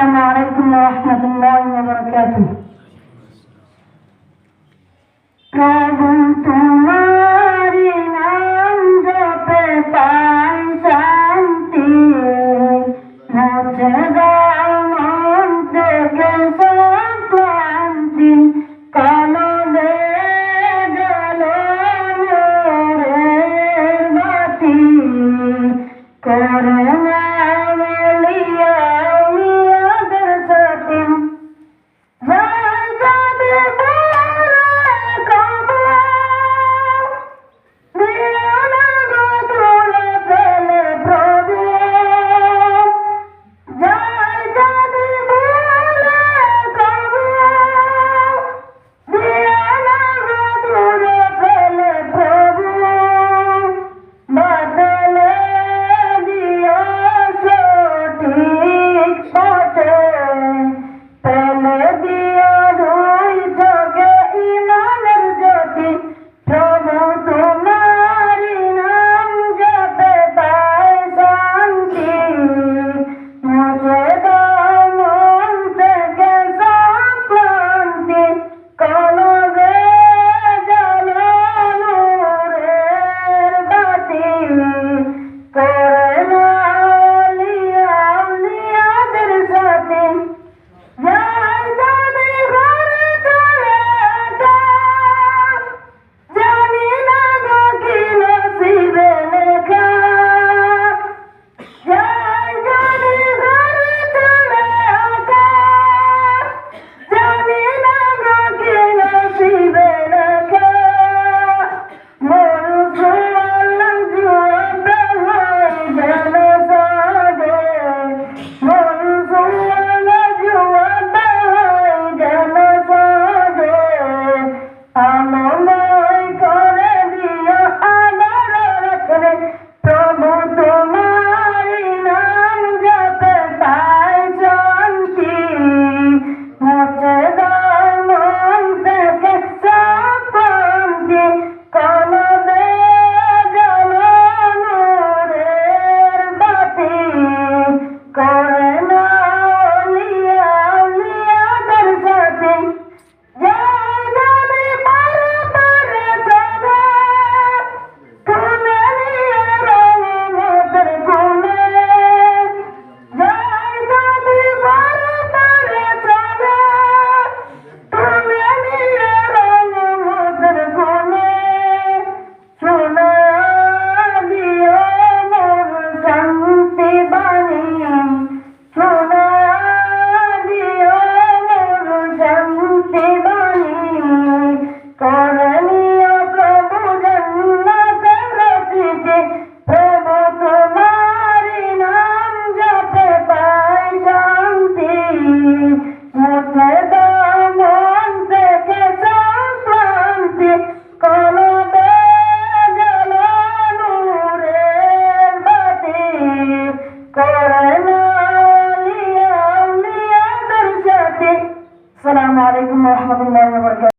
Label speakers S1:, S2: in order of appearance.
S1: السلام عليكم ورحمة الله وبركاته কারণ তোমারি নাম জপে পাই শান্তি। মুছে দাও মন থেকে সক্লান্তি কালো গেল মোরে বাতি। করে Selamünaleyküm ve rahmetullahi ve berekatuhu.